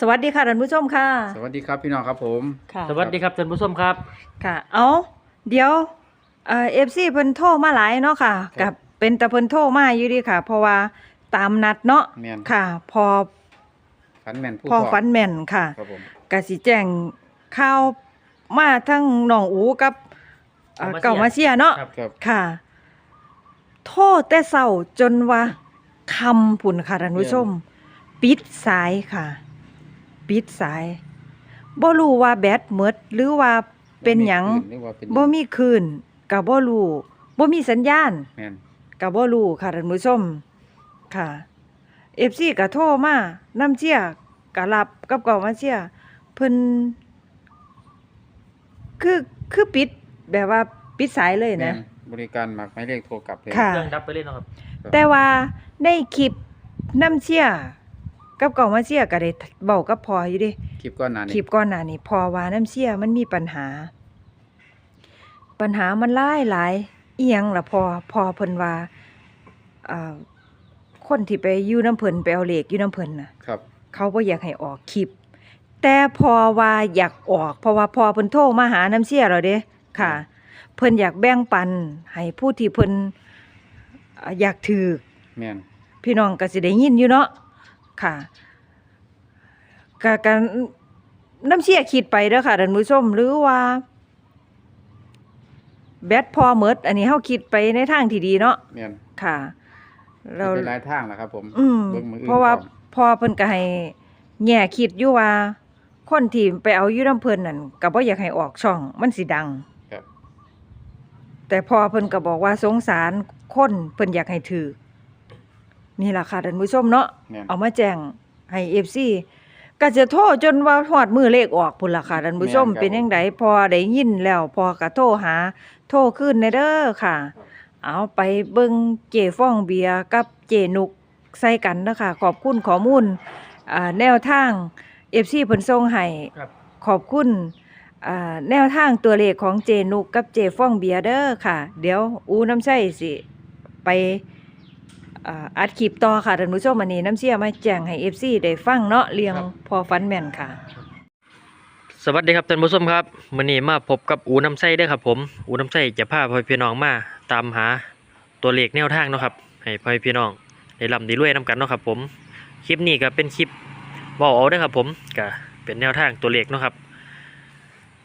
สวัสดีค่ะท่านผู้ชมค่ะ สวัสดีครับพี่น้องครับผม ค่ะสวัสดีครับท่านผู้ชมครับ ค่ะเอาเดี๋ยวเอ่อฟซีเพิ่นโทรมาหลายเนาะค่ะ ครักับบเป็นตะเพิ่นโทรมาอยู่ดีค่ะ เพราะว่าตามนัดเนาะแม่น ค่ะ พอฟันแมนผู้พอทดฟันแม่นค่ะครับผมก็สิแจ้งข่าวมาทั้งน้องอูกับเอ่อเก่าเก่ามามาเชีเชียยร์เนาะ ครับครับ ค่ะ โทษแต่เศร้าจนว่าคำผุนค่ะท่านผู้ชม ปิดสายค่ะ ปิดสายบ่รู้ว่าแบตหมดหรือว่าเป็นหยังหรือว่าเป็นบ่มีคลื่นก็บ่รู้บ่มีสัญญาณแม่นก็บ่รู้ค่ะท่านผู้ชมค่ะ FC ก็โทรมาน้ำเชี่ยก็รับกับเก่ามาเชี่ยเพิ่นคือคือปิดแบบว่าปิดสายเลยแม่นะ นบริการหมักไม้เลขโทรกลับเลย ค่ะ เครื่องดับไปเลยเนาะครับ แต่ว่าในคลิปน้ำเชี่ย กับเก่ามาเชี่ยก็ได้เว้ากับพออยู่เดิคลิปก้อนหนาคลินี่ปก่อนหน้านี้พอว่าน้ำเชี่ยมันมีปัญหา ปัญหามันหลายหลายอีหยังล่ะพอพอเพิ่นว่าอ่าคนที่ไปอยู่น้ำเพิ่นไปเอาเลขอยู่น้ำเพิ่นน่ะ ครับ เขาบ่อยากให้ออกคลิป แต่พอว่าอยากออก เพราะว่าพอเพิ่นโทรมาหาน้ำเชี่ยเราเด้ค่ะ เพิ่นอยากแบ่งปันให้ผู้ที่เพิ่นอ่าอยากถือแม่นพี่น้องก็สิได้ยินอยู่เนาะ ค่ะกะกันน้ำเชี่ยคิดไปเด้อค่ะท่านผู้ชมหรือว่า แบตพอเมดอันนี้เฮาคิดไปในทางที่ดีเนาะแม่นค่ะ เราเป็นหลายทางแหละครับ ผมอืมเบิ่งมืออื่นเพราะว่าก่อนพอเพิ่นก็ให้แง่คิดอยู่ว่า คนที่ไปเอาอยู่น้ำเพิ่นนั่นก็บ่อยากให้ออกช่องมันสิดัง ครับ แต่พอเพิ่นก็บอกว่าสงสารคนเพิ่นอยากให้ถือ นี่ล่ะค่ะท่านผู้ชมเนาะแม่น เอามาแจ้งให้ FC ก็จะโทรจนว่าฮอดมือเลขออกพุ่นล่ะค่ะท่านผู้ชมแม่นครับ เป็นจังไดพอได้ยินแล้วพอก็โทรหา โทรขึ้นในเด้อค่ะ เอาไปเบิ่งเจฟ้องเบียร์กับเจนุกใส่กันเด้อค่ะขอบคุณข้อมูลอ่าแนวทาง FC เพิ่นส่งให้ครับ ขอบคุณอ่าแนวทางตัวเลขของเจนุกกับเจฟ้องเบียร์เด้อค่ะ เดี๋ยวอูน้ำใช่สิไป อ่าอัดคลิปต่อค่ะท่านผู้ชมอันนี้น้ำเชี่ยมาแจ้งให้ FC ได้ฟังเนาะเรียงพอฟันแม่นค่ะ สวัสดีครับท่านผู้ชมครับมื้อนี้มาพบกับอูน้ำไส้เด้อครับผมอูน้ำไส้จะพาพ่อพี่น้องมาตามหาตัวเลขแนวทางเนาะครับให้พ่อพี่น้องได้ร่ำได้รวยนํกันเนาะครับผมคลิปนี้ก็เป็นคลิปเว้าเอาเด้อครับผมก็เป็นแนวทางตัวเลขเนาะครับ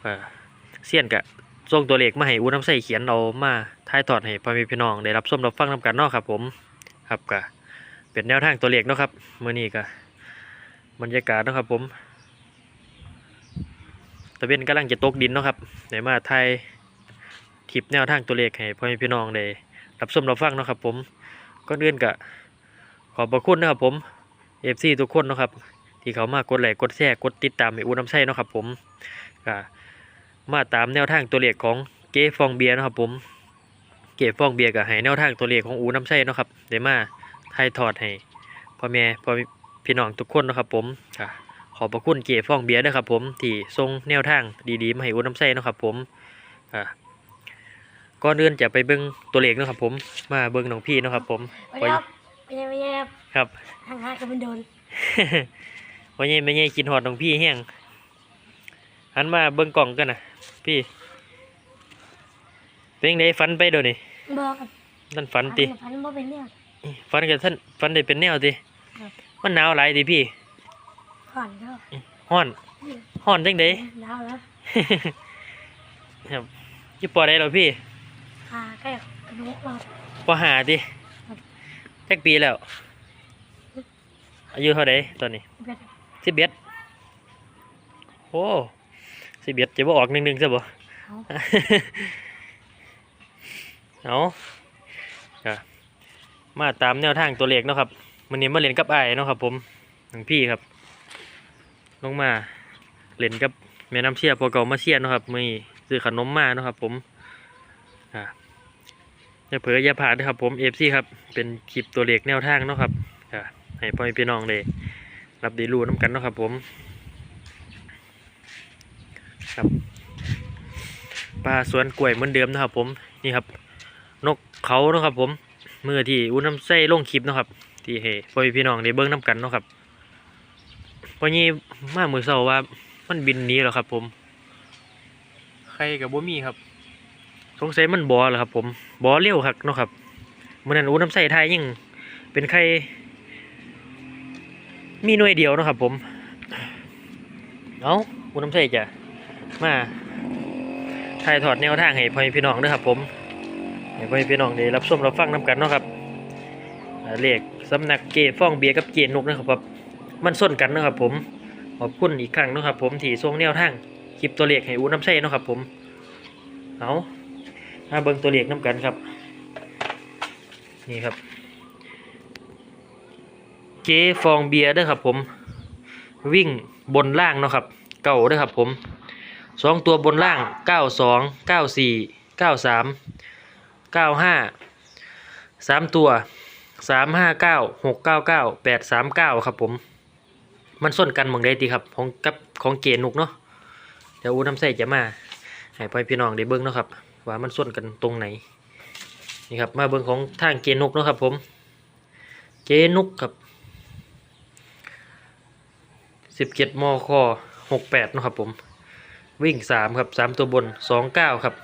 ก็เสี้ยนก็ส่งตัวเลขมาให้อูน้ำไส้เขียนเอามาถ่ายทอดให้พ่อพี่น้องได้รับชมรับฟังนํกันเนาะครับผม ครับก็เป็นแนวทางตัวเลขเนาะครับเมื้อนี้ก็บรรยากาศเนาะครับผมตะเวนกำลังจะตกดินเนาะครับในมาไทยทิปแนวทางตัวเลขให้พ่อแม่พี่น้องได้รับชมรับฟังเนาะครับ ผมก่อนอื่นก็ขอบพระคุณนะครับผมเอฟซีทุกคนเนาะครับที่เขามากดไลค์กดแชร์กดติดตามให้อูน้ำใช่เนาะครับผมก็มาตามแนวทางตัวเลขของเก๋ฟองเบียร์นะครับผม เก๋ฟองเบียร์ก็ให้แนวทางตัวเลขของอูน้ำใช่เนาะครับได้มาไทยทอดให้พ่อแม่พ่อพี่น้องทุกคนเนาะครับผมก็ขอบพระคุณเก๋ฟองเบียร์ด้วยครับผมที่ส่งแนวทางดีๆมาให้อุ้นน้ำใส่นาะครับผมอ่าก่อนอื่นจะไปเบิ้งตัวเลขเนาะครับผมมาเบิ้งน้องพี่เนาะครับผมสวัสดีครับไม่ใช่ไม่ใช่ครับครับห่างหายกันเป็นโดนวันนี้ไม่ใช่กินหอดน้องพี่แห้งหันมาเบิ้งกล่องกันนะพี่เป็นไงฟันไปเดี๋ยวนี้ บอกครับท่านฟันติพันบ่เป็นเนี่ยฟันกับท่านฟันได้เป็นแนวติครับมันหนาวหลายดิพี่ผ่อนก็ห้อนห้อนจังไดหนาวแล้วครับอยี่ปอได้หรอพี่ขาใกล้กระดูกเราปอหาดิจักปีแล้ว อายุเท่าไดตอนนี้เป็นสิบเอ็ดโอ้สิบเอ็ดจะบ่ออกหนึ่งหนึ่งซะบ่ เขาเอาก็มาตามแนวทางตัวเลขเนาะครับมันนี้มาเล่นกับไอ้เนาะครับ ผมหลวงพี่ครับ ลงมาเล่นกับแม่น้ำเชี่ยพอเก่ามาเชี่ยเนาะครับมีซื้อขนมมาเนาะครับ ผมอ่าอย่าเผลออย่าผ่านนะครับ ผมเอฟซีครับ เป็นคลิปตัวเลขแนวทางเนาะครับอ่าให้พ่อแม่พี่น้องเลยรับด้รู้น้ำกันเนาะครับ ผม ครับปลาสวนกล้วยเหมือนเดิมนะครับ ผมนี่ครับ เขาเนาะครับผมเมื่อที่อุ้นน้ำไส้ลงคลิปเนาะครับ ที่ให้พ่อแม่พี่น้องได้เบิ้งน้ำกันเนาะครับพอนี้มามื้อเช้าว่ามันบินหนีแล้วครับ ผม ใครก็บ่มีครับสงสัยมันบ่แหละครับผมบ่เร็วคักเนาะครับมื้อนั้นอูน้ำใส่ไทยยังเป็นใครมีหน่วยเดียวเนาะครับผม เอาอูน้ำใส่จะมาถ่ายทอดแนวทางให้พ่อแม่พี่น้องเด้อครับผม ให้พ่อแม่พี่น้องได้รับชมรับฟังนํกันเนาะครับเลขสำนักเกฟ้องเบียร์กับเกนกนะครับบมันส้นกันเนาะครับผมขอบคุณอีกครั้งเนาะครับผมที่ส่งแนวทางคลิปตัวเลขให้อูน้ำใส่เนาะครับผมเอามาเบิ่งตัวเลขนํกันครับ นี่ครับ เจฟองเบียร์เด้อครับผม วิ่งบนล่างเนาะครับ เก่าเด้อครับผมสองตัวบนล่างเก้าสองเก้าสี่เก้าสาม เก้าห้าสามตัวสามห้าเก้าหกเก้าเก้าแปดสามเก้าครับผม มันส้นกันหมองได้ตีครับของกับของเกนุกเนาะเดี๋ยวอูน้ำใส่จะมาให้พ่อพี่น้องได้เบิ้งเนาะครับ ว่ามันส้นกันตรงไหนนี่ครับมาเบิ้งของทางเกนุกเนาะครับ ผม เกนุกครับสิบเจ็ดมคหกแปดนาะครับผมวิ่งสามครับสามตัวบนสองเก้าครับ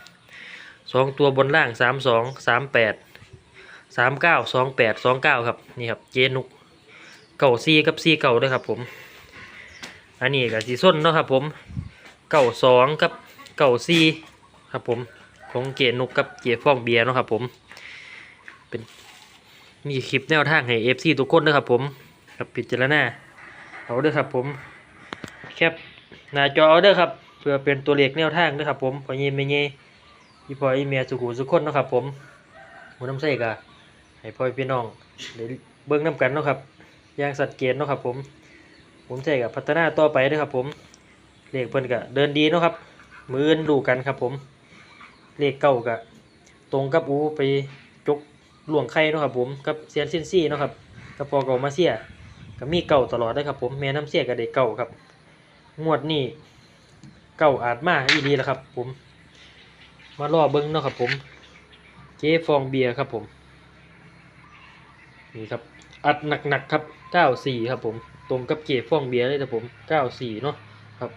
สองตัวบนล่างสามสองสามแปดสามเก้าสองแปดสองเก้าครับนี่ครับเจนุกเก่าซีกับซีเก่าด้วยครับผม อันนี้กับสีส้นเนาะครับผมเก่าสองกับเก่าซีครับผมของเกนุกกับเกฟองเบียร์เนาะครับผมเป็นมีคลิปแนวทางให้เอฟซีทุกคนด้วยครับผมครับพิดจารณาเอาด้อครับผมแคปหน้าจอเอาด้อครับเพื่อเป็นตัวเลขแนวทางด้อครับผมพอเย็นไม่เงี้ย พี่พ่ออีเมียสุขุสุขคนนะครับผมหมูน้ำใส่กะให้พ่อพี่น้องได้เบิ่งน้ำกันนะครับย่างสัดเกณฑ์นะครับผม ผมใส่กับพัฒนาต่อไปเด้อครับผมเลขเพิ่นกะเดินดีนะครับ มืออื่นดูกันครับผมเลขเก้ากะตรงกับอูไปจกหลวงไข่นะครับผมกับเซียนซินซี่นะครับกับพอเก่ามาเสียก็มีเก่าตลอดได้อครับผมแม่น้ำเสียกับเด็กเก่าครับ งวดนี้เก่าอาจมาอีดีแล้วครับผม มารอเบิ้งเนาะครับผมเจ๊ฟองเบียร์ครับผม นี่ครับ อัดหนักๆครับเก้าสี่ครับผม ตรงกับเจ๊ฟองเบียร์เลยครับผมเก้าสี่เนาะครับ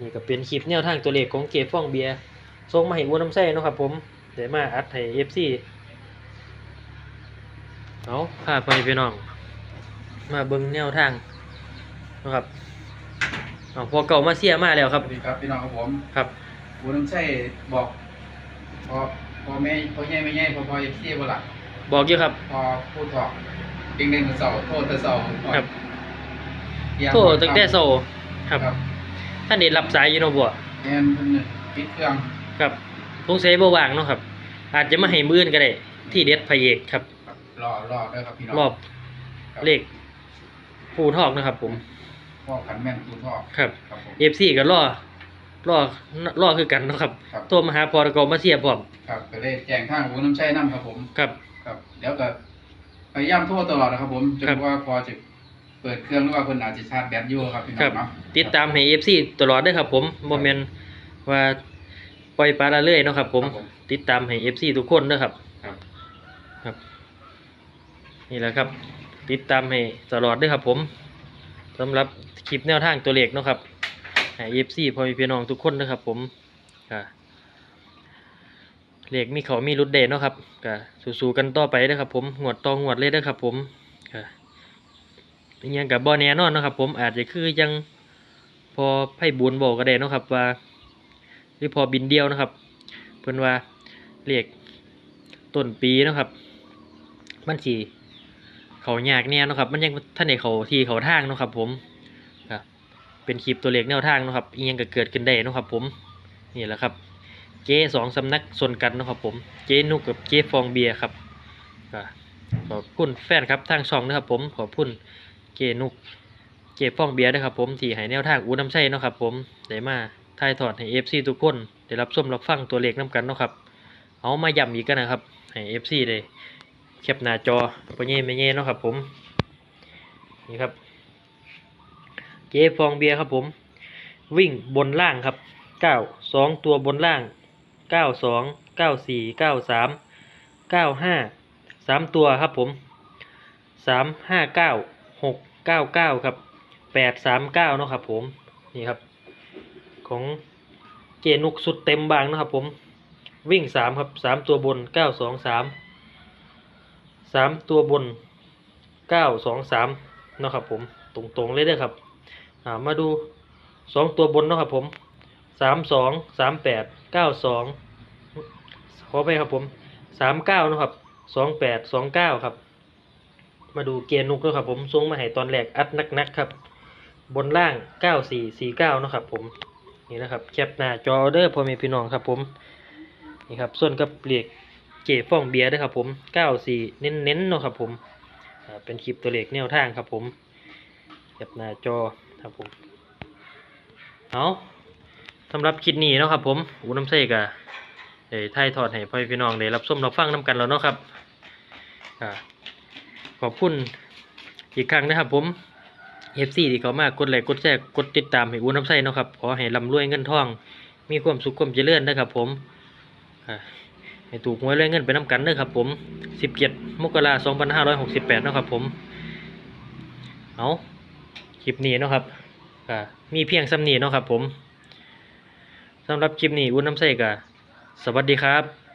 นี่ก็เป็นคลิปแนวทางตัวเลขของเจ๊ฟองเบียร์ส่งมาให้อ้วนน้ำไส้เนาะครับผมเดี๋ยวมาอัดให้เอฟซีเอาพาไปพี่น้อง มาเบิ้งแนวทางนะครับอ๋อพอเก่ามาเสียมาแล้วคสรับวัสดีครับพี่น้องครับผมครับ บุญใช่บอกพอพอแม่พอแย่ไม่แย่พอพอเอฟซีบ่ล่ะบอกอยู่ครับ พอพูดถอกเก่งเด่นเสาโทษแต่เสาครับเยี่ยมโทษตั้งแต่โซครับครับ ท่านเด็รับสายอยู่เนาะบัวแอนเพิ่นปิดเครื่องครับสงสัยบ่ว่างเนาะครับ อาจจะมาให้มื้อนก็ได้ ที่เด็ดพระเอกครับครับรอรอด้วยครับพี่น้องรอบครับเลขผู้ทอกนะครับ ผมพ่อขันแม่นตูทอกครับครับผม FC ก็รอ รอรอคือกันเนาะครับครับ ตัวมาหาพอตะกอมาเสียพร้อมครับก็ได้แจ้งทางบุญน้ำใช่น้ำครับผม ครับ ครับเดี๋ยวก็พยายามโทรตลอดนะครับผมจนครับกว่าพอจะเปิดเครื่องหรือว่าเพิ่นอาจจะชาร์จแบตอยู่ครับพี่น้ครัอบงเนาะติดตามให้ FC ตลอดเด้อครับผมบ่แม่นว่าปล่อยปลาละเลยเนาะครับ ผมครับผมติดตามให้ FC ทุกคนเด้อครับ ครับ ครับ นี่แหละครับ ติดตามให้ตลอดด้วยครับผมสำหรับคลิปแนวทางตัวเลขเนาะครับ ให้เอฟซีพ่อแม่พี่น้องทุกคนนะครับ ผมก็เลขมีเขามีรุดเดนเนาะครับก็สู้ๆกันต่อไปนะครับ ผมงวดต่องวดเลยนะครับ ผมก็ยังกับบอแน่นอนนะครับ ผมอาจจะคือยังพอไพ่บุญบอกก็ได้นะครับ ว่า หรือพอบินเดียวนะครับ เพิ่อนว่าเลขต้นปีนะครับ มันสีเขายากแน่เนะครับ มันยังท่านในเขาทีเขาทางนะครับ ผมครับ เป็นคลิปตัวเลขแนวทางนะครับอียังก็เกิดขึ้นได้นะครับผมนี่แหละครับ เจ๊สองสำนักสนกันนะครับผมเจ๊นุกกับเจ๊ฟองเบียร์ครับก็ขอบคุณแฟนครับทางช่องนะครับผมขอบคุณเจ๊นุกเจ๊ฟองเบียร์นะครับผมที่ให้แนวทางอูน้ำใช่นะครับผมได้มาถ่ายทอดให้เอฟซีทุกคนได้รับชมรับฟังตัวเลขน้กันนะครับเอามาย้ำอีกกันนะครับให้เอฟซีได้แคปหน้าจอปเย่ไม่เย่นะครับผมนี่ครับ จฟองเบียร์ครับผม วิ่งบนล่างครับเก้าสองตัวบนล่างเก้าสองเก้าสี่เก้าสามเก้าห้าสามตัวครับผมสามห้าเก้าหกเก้าเก้าครับแปดสามเก้าเนาะครับผมนี่ครับ ของเจนุกสุดเต็มบางนะครับผมวิ่งสามครับสามตัวบนเก้าสองสามสามตัวบนเก้าสองสามเนาะครับผมตรงๆเลยเด้อครับ อ่ามาดูสองตัวบนเนาะครับผมสามสองสามแปดเก้าสองขอไปครับผมสามเก้านาะครับสองแปดสองเก้าครับ มาดูเกียร์นุกด้วยครับผมส่งมาให้ตอนแรกอัดนักๆครับ บนล่าง9449เนาะครับผมนี่นะครับแคปหน้าจอเด้อพ่อม่พี่น้องครับผมนี่ครับส่วนกับเลขเจฟ่องเบียร์ด้วยครับผม94เน้นๆเนาะครับผมเป็นคลิปตัวเลขแนวทางครับผมแคปหน้าจอ ครับผมเอาสำหรับคลิปนี้เนาะครับ ผมอูน้ำเสกอะได้ถ่ายทอดให้พ่อพี่น้องได้รับชมรับฟังนํกันแล้วเนาะครับอ่าขอบคุณอีกครั้งนะครับ ผม FC ที่เขามากดไลค์กดแชร์กดติดตามให้อุ้นน้ำใสเนาะครับขอให้ร่ำรวยเงินทอง มีความสุขความเจริญนะครับ ผมให้ถูกหวยรวยเงินไปน้ำกันเด้อครับ ผม17มกราคม2568เนาะครับ ผมเอา ลิปนี้เนาะครับอ่ามีเพียงสำนีเนาะครับผมสำหรับคลิปนี้ อุ้นน้ำใสก็สวัสดีครับ